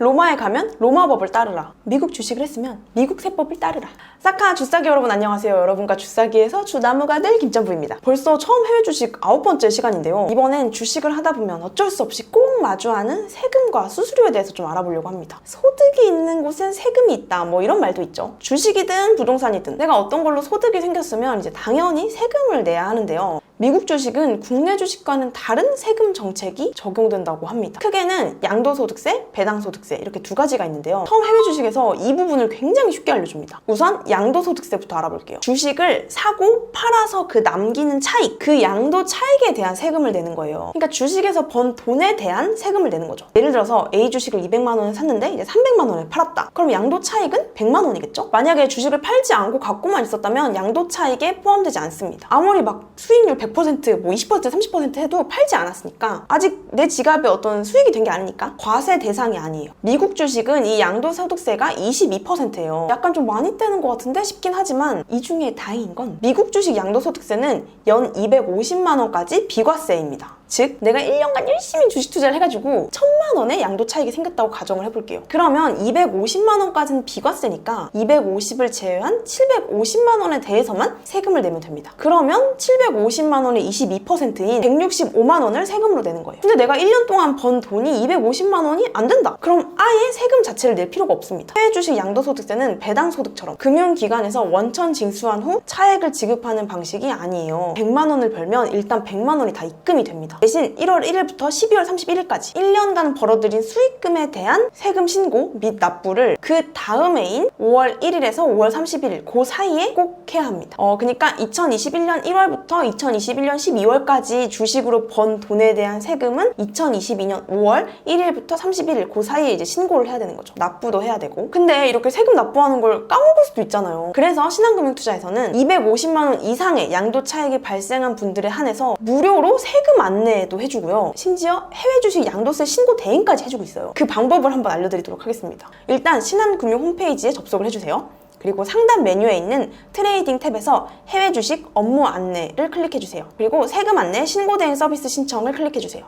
로마에 가면 로마 법을 따르라. 미국 주식을 했으면 미국 세법을 따르라. 사카 주싸기 여러분 안녕하세요. 여러분과 주싸기에서 주나무가 될 김점부입니다. 벌써 처음 해외 주식 아홉 번째 시간인데요. 이번엔 주식을 하다 보면 어쩔 수 없이 꼭 마주하는 세금과 수수료에 대해서 좀 알아보려고 합니다. 소득이 있는 곳엔 세금이 있다. 뭐 이런 말도 있죠. 주식이든 부동산이든 내가 어떤 걸로 소득이 생겼으면 이제 당연히 세금을 내야 하는데요. 미국 주식은 국내 주식과는 다른 세금 정책이 적용된다고 합니다. 크게는 양도소득세, 배당소득세 이렇게 두 가지가 있는데요. 처음 해외 주식에서 이 부분을 굉장히 쉽게 알려줍니다. 우선 양도소득세부터 알아볼게요. 주식을 사고 팔아서 그 남기는 차익, 그 양도 차익에 대한 세금을 내는 거예요. 그러니까 주식에서 번 돈에 대한 세금을 내는 거죠. 예를 들어서 A 주식을 200만 원에 샀는데 이제 300만 원에 팔았다. 그럼 양도 차익은 100만 원이겠죠? 만약에 주식을 팔지 않고 갖고만 있었다면 양도 차익에 포함되지 않습니다. 아무리 막 수익률 100%, 뭐 20%, 30% 해도 팔지 않았으니까 아직 내 지갑에 어떤 수익이 된 게 아니니까 과세 대상이 아니에요. 미국 주식은 이 양도소득세가 22%예요. 약간 좀 많이 떼는 것 같은데 싶긴 하지만 이 중에 다행인 건 미국 주식 양도소득세는 연 250만 원까지 비과세입니다. 즉 내가 1년간 열심히 주식 투자를 해가지고 천만 원의 양도 차익이 생겼다고 가정을 해볼게요. 그러면 250만 원까지는 비과세니까 250을 제외한 750만 원에 대해서만 세금을 내면 됩니다. 그러면 750만 원의 22%인 165만 원을 세금으로 내는 거예요. 근데 내가 1년 동안 번 돈이 250만 원이 안 된다. 그럼 아예 세금 자체를 낼 필요가 없습니다. 해외 주식 양도소득세는 배당소득처럼 금융기관에서 원천 징수한 후 차액을 지급하는 방식이 아니에요. 100만 원을 벌면 일단 100만 원이 다 입금이 됩니다. 대신 1월 1일부터 12월 31일까지 1년간 벌어들인 수익금에 대한 세금 신고 및 납부를 그 다음해인 5월 1일에서 5월 31일 그 사이에 꼭 해야 합니다. 어, 그러니까 2021년 1월부터 2021년 12월까지 주식으로 번 돈에 대한 세금은 2022년 5월 1일부터 31일 그 사이에 이제 신고를 해야 되는 거죠. 납부도 해야 되고. 근데 이렇게 세금 납부하는 걸 까먹을 수도 있잖아요. 그래서 신한금융투자에서는 250만 원 이상의 양도 차익이 발생한 분들에 한해서 무료로 세금 안내 도 해주고요. 심지어 해외 주식 양도세 신고 대행까지 해주고 있어요. 그 방법을 한번 알려드리도록 하겠습니다. 일단 신한금융 홈페이지에 접속을 해주세요. 그리고 상단 메뉴에 있는 트레이딩 탭에서 해외 주식 업무 안내를 클릭해 주세요. 그리고 세금 안내 신고 대행 서비스 신청을 클릭해 주세요.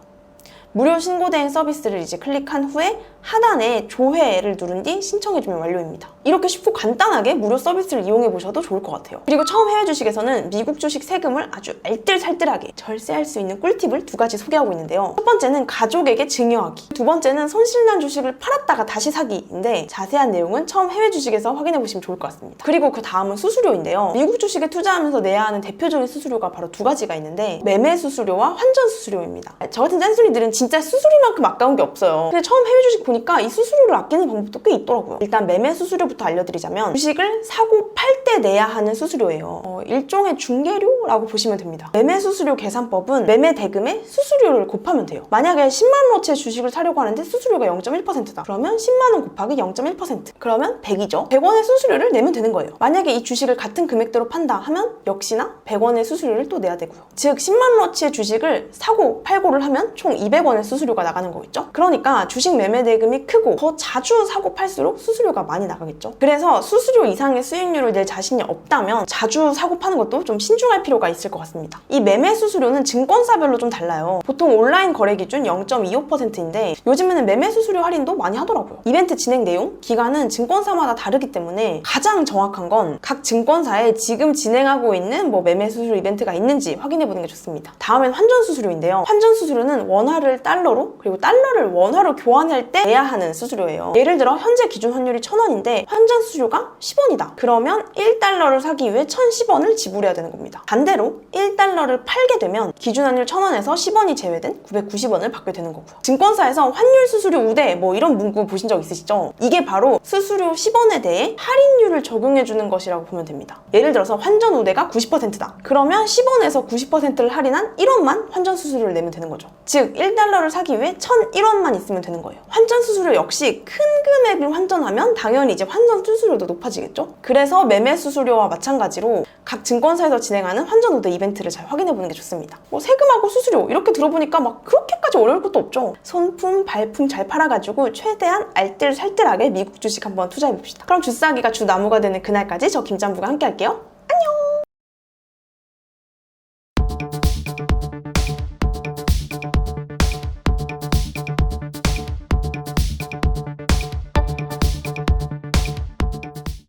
무료 신고 대행 서비스를 이제 클릭한 후에 하단에 조회를 누른 뒤 신청해주면 완료입니다. 이렇게 쉽고 간단하게 무료 서비스를 이용해 보셔도 좋을 것 같아요. 그리고 처음 해외 주식에서는 미국 주식 세금을 아주 알뜰살뜰하게 절세할 수 있는 꿀팁을 두 가지 소개하고 있는데요. 첫 번째는 가족에게 증여하기. 두 번째는 손실난 주식을 팔았다가 다시 사기인데 자세한 내용은 처음 해외 주식에서 확인해 보시면 좋을 것 같습니다. 그리고 그 다음은 수수료인데요. 미국 주식에 투자하면서 내야 하는 대표적인 수수료가 바로 두 가지가 있는데 매매 수수료와 환전 수수료입니다. 저 같은 짠순이들은 진짜 수수료만큼 아까운 게 없어요. 근데 처음 해외 주식 보니까 이 수수료를 아끼는 방법도 꽤 있더라고요. 일단 매매 수수료부터 알려드리자면 주식을 사고 팔 때 내야 하는 수수료예요. 어, 일종의 중개료라고 보시면 됩니다. 매매 수수료 계산법은 매매 대금에 수수료를 곱하면 돼요. 만약에 10만 원어치 주식을 사려고 하는데 수수료가 0.1%다. 그러면 10만 원 곱하기 0.1% 그러면 100이죠. 100원의 수수료를 내면 되는 거예요. 만약에 이 주식을 같은 금액대로 판다 하면 역시나 100원의 수수료를 또 내야 되고요. 즉 10만 원어치의 주식을 사고 팔고를 하면 총 200원 의 수수료가 나가는 거겠죠. 그러니까 주식 매매 대금이 크고 더 자주 사고 팔수록 수수료가 많이 나가겠죠. 그래서 수수료 이상의 수익률을 낼 자신이 없다면 자주 사고 파는 것도 좀 신중할 필요가 있을 것 같습니다. 이 매매 수수료는 증권사별로 좀 달라요. 보통 온라인 거래 기준 0.25%인데 요즘에는 매매 수수료 할인도 많이 하더라고요. 이벤트 진행 내용, 기간은 증권사마다 다르기 때문에 가장 정확한 건 각 증권사에 지금 진행하고 있는 뭐 매매 수수료 이벤트가 있는지 확인해 보는 게 좋습니다. 다음엔 환전 수수료인데요. 환전 수수료는 원화를 달러로 그리고 달러를 원화로 교환할 때 내야 하는 수수료예요. 예를 들어 현재 기준 환율이 1000원인데 환전 수수료가 10원이다. 그러면 1달러를 사기 위해 1010원을 지불해야 되는 겁니다. 반대로 1달러를 팔게 되면 기준 환율 1000원에서 10원이 제외된 990원을 받게 되는 거고요. 증권사에서 환율 수수료 우대 뭐 이런 문구 보신 적 있으시죠? 이게 바로 수수료 10원에 대해 할인율을 적용해 주는 것이라고 보면 됩니다. 예를 들어서 환전 우대가 90%다. 그러면 10원에서 90%를 할인한 1원만 환전 수수료를 내면 되는 거죠. 즉 1달러 를 사기 위해 1001원만 있으면 되는 거예요. 환전 수수료 역시 큰 금액을 환전하면 당연히 이제 환전 수수료도 높아지겠죠? 그래서 매매 수수료와 마찬가지로 각 증권사에서 진행하는 환전 우대 이벤트를 잘 확인해 보는 게 좋습니다. 뭐 세금하고 수수료 이렇게 들어보니까 막 그렇게까지 어려울 것도 없죠. 손품, 발품 잘 팔아가지고 최대한 알뜰살뜰하게 미국 주식 한번 투자해 봅시다. 그럼 주싸기가 주 나무가 되는 그날까지 저 김짬부가 함께 할게요.